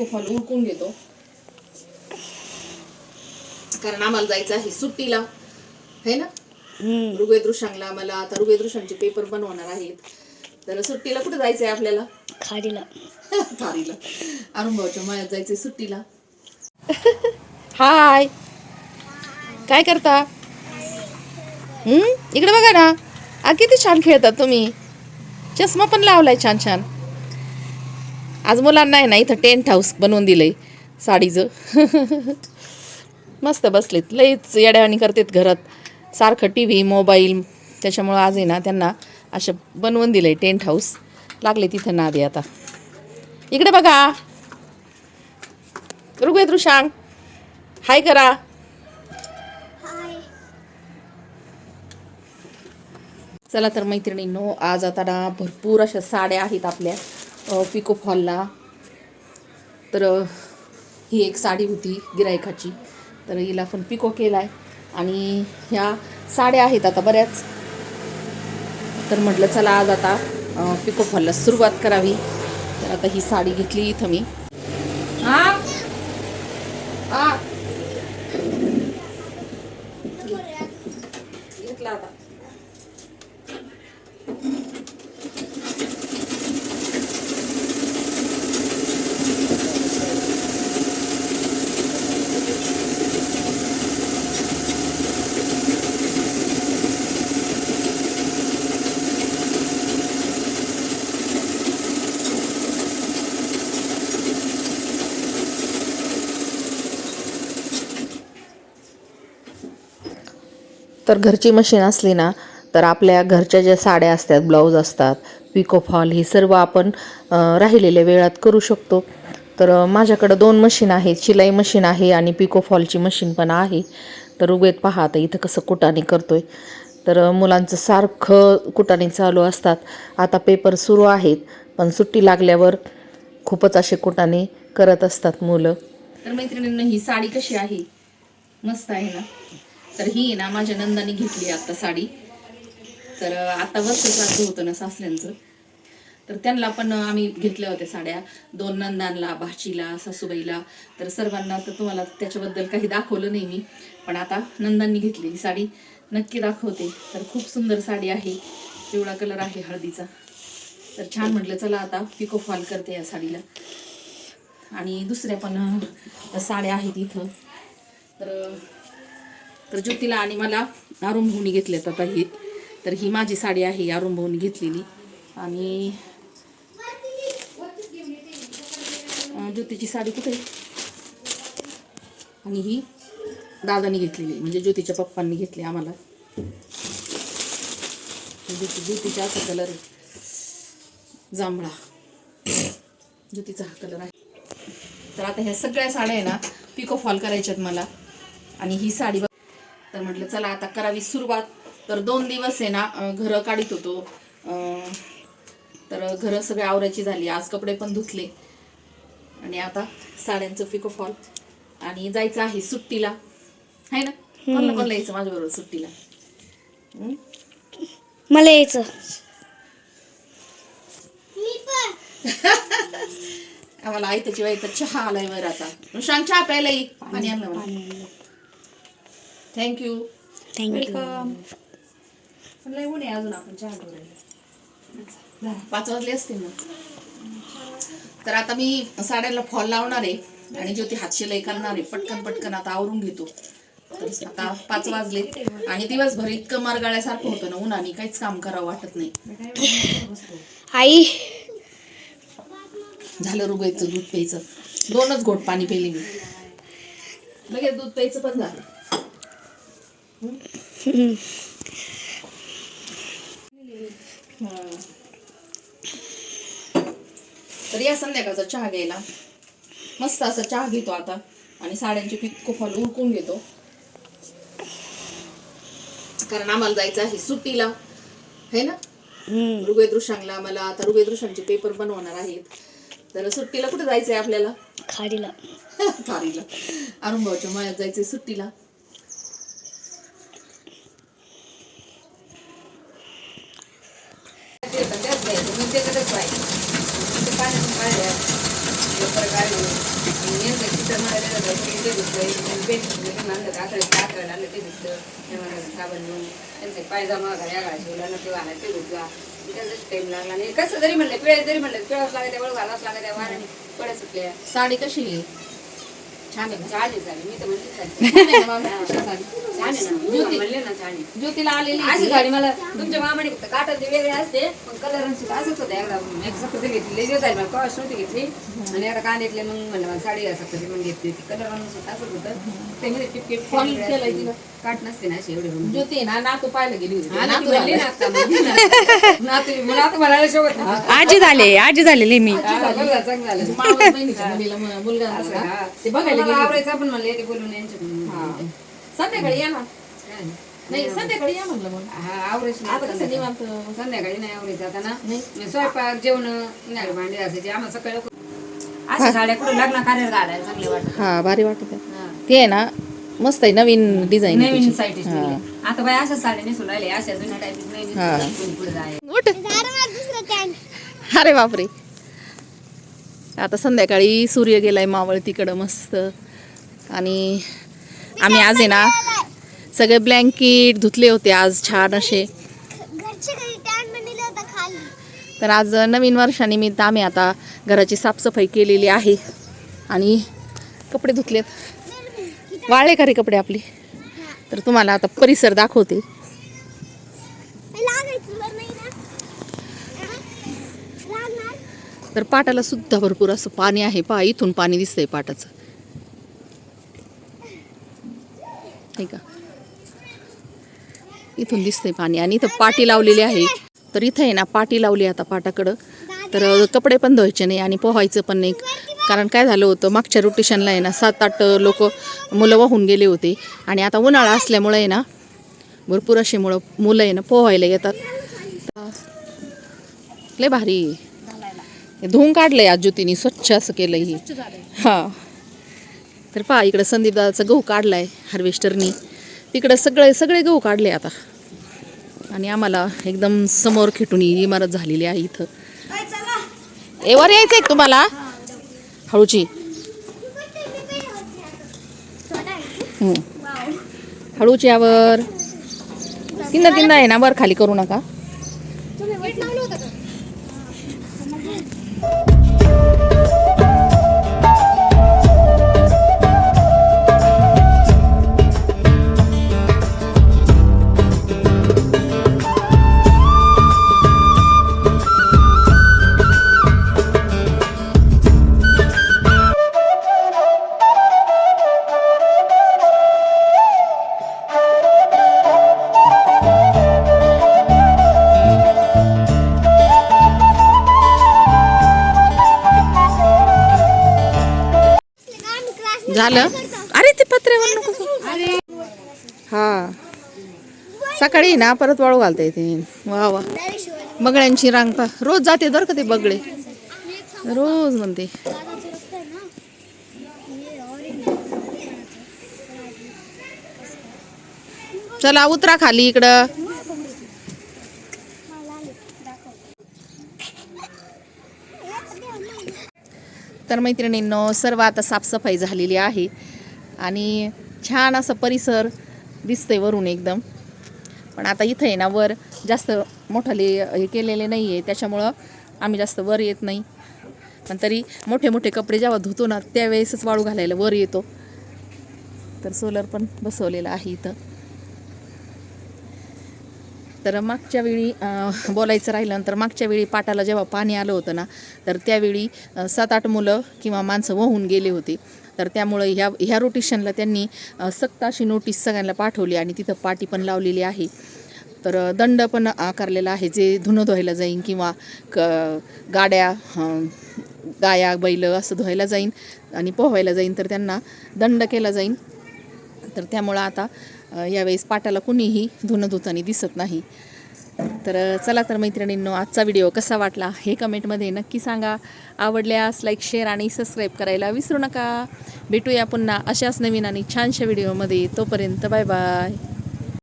Pico fall उरकून घेतो. कारण आम्हाला जायचं आहे सुट्टीला. है ना? हम्म. ऋग्वेद ऋषांगला आम्हाला आता ऋग्वेद ऋषांचे पेपर बनवणार आहेत. तर सुट्टीला कुठे जायचंय आपल्याला? खारीला थारीला अरुणभाऊच्या मळ्यात जायचंय सुट्टीला. हाय. काय करता? हम्म? इकडे बघा ना. आ किती छान खेळतात तुम्ही. चष्मा पण लावलाय छान छान आज मुलांना आहे ना इथं टेंट हाऊस बनवून दिलंय साडीचं. मस्त बसलेत. लईच येड्यावानी करतात घरात. सारखं टी व्ही मोबाईल त्याच्यामुळं आज आहे ना त्यांना असं बनवून दिलंय टेंट हाऊस लागले तिथं नादे आता. इकडे बघा. ऋग्वेद ऋषांग. हाय करा. चला तर मैत्रिणींनो आज आता ना भरपूर अशा साड्या आहेत आपल्या. पिको फॉलला तर ही एक साडी होती गिरायकाची तर हिला पण पिको केला आहे आणि ह्या साड्या आहेत आता बऱ्याच. तर म्हटलं चला आज आता अ, पिको फॉलला सुरुवात करावी. तर आता ही साडी घेतली इथं मी हा हा घेतला आता तर घरची मशीन असली ना तर आपल्या घरच्या ज्या साड्या असतात ब्लाऊज असतात पिको फॉल हे सर्व आपण राहिलेल्या वेळात करू शकतो. तर माझ्याकडं दोन मशीन आहेत शिलाई मशीन आहे आणि पिको फॉलची मशीन पण आहे. तर उभेत पहा आता इथं कसं कुटाने आहे तर मुलांचं सारखं कुटाने चालू असतात. आता पेपर सुरू आहेत पण सुट्टी लागल्यावर खूपच असे कुटाने करत असतात मुलं. तर मैत्रिणींना ही साडी कशी आहे? मस्त आहे ना? तर ही आहे ना माझ्या नंदाने घेतली आता साडी. तर आता वर्ष श्राद्ध होतं ना सासऱ्यांचं. तर त्यांना पण आम्ही घेतल्या होत्या साड्या. दोन नंदांना भाचीला सासूबाईला. तर सर्वांना तर तुम्हाला त्याच्याबद्दल काही दाखवलं नाही मी. पण आता नंदांनी घेतलेली साडी. नक्की दाखवते. तर खूप सुंदर साडी आहे. पिवळा कलर आहे हळदीचा. तर छान म्हटलं चला आता पिको फॉल करते या साडीला. आणि दुसऱ्या पण साड्या आहेत इथं. तर तर ज्योतीला आणि मला अरुंभवनी घेतल्यात आता ही. तर ही माझी साडी आहे अरुंभवनी घेतलेली. आणि ज्योतीची साडी कुठे आहे? आणि ही दादाने घेतलेली म्हणजे ज्योतीच्या पप्पांनी घेतली आम्हाला. ज्योती ज्योतीचा असा कलर आहे. जांभळा. ज्योतीचा हा कलर आहे. तर आता ह्या सगळ्या साड्या आहे ना पिको फॉल करायच्यात मला. आणि ही साडी तर म्हटलं चला आता करावी सुरुवात. तर दोन दिवस आहे ना घरं काढीत होतो. अं, तर घरं सगळे आवरायची झाली. आज कपडे पण धुतले. आणि आता साड्यांचं पिको फॉल. आणि जायचं आहे सुट्टीला. आहे ना? कोणाला कोणाला यायचं माझ्याबरोबर सुट्टीला? मला यायचं. आम्हाला आयताची वाईत चहा आलाय वर आता. सांग चहा प्यायला ये. पाणी आणलं. थँक्यू थँक्यू वेलकम पण लय ऊन आहे अजून आपण चहा करू. राहिलो. पाच वाजले असतील मग तर आता मी साड्याला फॉल लावणार आहे आणि ज्योती हात शिलाई करणार आहे. पटकन पटकन आता आवरून घेतो. तर आता पाच वाजले. आणि दिवसभर इतकं मारगाळ्यासारखं होतं ना उन्हाने काहीच काम करावं वाटत नाही. आई. झालं रुगायचं दूध प्यायचं. दोनच घोट पाणी पिले मी. लगेच दूध प्यायचं पण झालं. तर या संध्याकाळचा चहा घ्यायला. मस्त असा चहा घेतो आता. आणि साड्यांची पिक्को फॉल उरकून घेतो. कारण आम्हाला जायचं आहे सुट्टीला. है ना? हम्म. ऋग्वेद ऋषांगला मला आता ऋग्वेद ऋषांचे पेपर बनवणार आहेत. तर सुट्टीला कुठे जायचंय आपल्याला? खारीला थारीला अरुणभाऊच्या मळ्यात जायचंय सुट्टीला. त्याच त्याच्यातच ते पाण्यात पाहिलं, पेपर काढले. मिक्सरमध्ये ते धुतलं पेट धुतलं आणलं काकड काकड आणलं ते धुतलं मला साबण घेऊन त्यांचे पायजामा घड्या घाला शिवला ते घाला ते धुतला टाइम लागला आणि कसं जरी म्हणलं पिळे जरी म्हणलं पिळावंच लागत वळ घालावंच लागत त्या वाऱ्याने पड्या सुटल्या साडी कशी छान आहे का? छान आहे साडी मी तर साडी? मी म्हणले ज्योतीला आलेली अशी. साडी मला तुमच्या मामाने फक्त काटाचे वेगळे असते पण कलर असंच होतं एकदा एक सक्त घेतली दिवस मला कॉस्ट नव्हती घेतली आणि एकदा कांद्यातले मग म्हणलं मला साडी सक्त पण घेतली ती कलर असंच होतं ते टिपके Fall केलंय तिनं. काट नसते ना असे एवढे. ज्योती ना नातू पाहायला गेली होती नातू मला आता म्हणायला शोभत. आजी झाले आजी झालेली मी चांगलं झालं. म- मुलगा? ते बघायला मला गेली. आवडायचं पण म्हणले ते बोलून यांच्याकडून. हा. संध्याकाळी या ना. काय? नाही संध्याकाळी या म्हणलं मग हा, आवरायचं नाही आता कसं संध्याकाळी. निवांत संध्याकाळी नाही आवडायचं आता ना. नाही. मी स्वयंपाक जेवण संध्याकाळी भांडी असायची आम्हाला सकाळी अशा साड्या कुठं लग्न कार्याला घालायला चांगले वाटत हा भारी वाटत. ते आहे ना मस्त आहे नवीन डिझाईन नवीन साईट आता बाय अशाच साड्या नेसून राहिले अशा जुन्या टाईप नाही हा. पुढे जाय अरे बापरे. आता संध्याकाळी सूर्य गेलाय मावळ तिकडं मस्त. आणि आम्ही आज आहे ना सगळे ब्लँकेट धुतले होते आज छान असे. तर आज नवीन वर्षानिमित्त आम्ही आता घराची साफसफाई केलेली आहे. आणि कपडे धुतलेत. वाळले का रे कपडे आपले. तर तुम्हाला आता परिसर दाखवते. तर पाटाला सुद्धा भरपूर असं पाणी आहे. पा इथून पाणी दिसतंय पाटाचं. नाही का? इथून दिसतंय पाणी आणि इथं पाटी लावलेली आहे. तर इथं आहे ना पाटी लावली आता पाटाकडं. तर कपडे पण धुवायचे नाही आणि पोहायचं पण नाही. कारण काय झालं होतं मागच्या रोटेशनला आहे ना सात आठ लोक मुलं वाहून गेले होते. आणि आता उन्हाळा असल्यामुळं आहे ना भरपूर असे मुळं मुलं आहे ना पोहायला येतात. लय भारी. आहे. हे धुवून काढलंय आज ज्योतीने स्वच्छ असं केलंय हे. हा. तर पहा इकडं संदीप दादाचा गहू काढलाय हार्वेस्टरनी तिकडं सगळे सगळे गहू काढले आता. आणि आम्हाला एकदम समोर खेटून ही इमारत झालेली आहे इथं. ए वर यायचं आहे तुम्हाला? हळूची. हळूची यावर. तीनदा तीनदा आहे ना वर खाली करू नका. you आलं अरे ते पत्र्यावर नको हा. सकाळी ना परत वाळू घालता येते वा वा. बगड्यांची रांग पा. रोज जाते दर का ते बगडे रोज म्हणते. चला उतरा खाली इकडं. तर मैत्रिणींनो सर्व आता साफसफाई झालेली आहे. आणि छान असं परिसर दिसतंय वरून एकदम. पण आता इथं आहे ना वर जास्त मोठाले हे केलेले नाही आहे त्याच्यामुळं आम्ही जास्त वर येत नाही. पण तरी मोठे मोठे कपडे जेव्हा धुतो ना त्यावेळेसच वाळू घालायला वर येतो. तर सोलर पण बसवलेलं आहे इथं. तर मागच्या वेळी बोलायचं राहिलं तर मागच्या वेळी पाटाला जेव्हा पाणी आलं होतं ना तर त्यावेळी सात आठ मुलं किंवा माणसं वाहून गेले होते. तर त्यामुळं ह्या ह्या रोटेशनला त्यांनी सक्त अशी नोटीस सगळ्यांना पाठवली आणि तिथं पाटी पण लावलेली आहे. तर दंड पण आकारलेला आहे जे धुणं धुवायला जाईन किंवा क गाड्या गाया बैल असं धुवायला जाईन आणि पोहायला जाईन तर त्यांना दंड केला जाईन. तर त्यामुळं आता यावेळेस पाटाला कुणीही धुणं धुतानी दिसत नाही. तर चला तर मैत्रिणींनो आजचा व्हिडिओ कसा वाटला हे कमेंटमध्ये नक्की सांगा. आवडल्यास लाईक शेअर आणि सबस्क्राईब करायला विसरू नका. भेटूया पुन्हा अशाच नवीन आणि छानशा व्हिडिओमध्ये. तोपर्यंत बाय बाय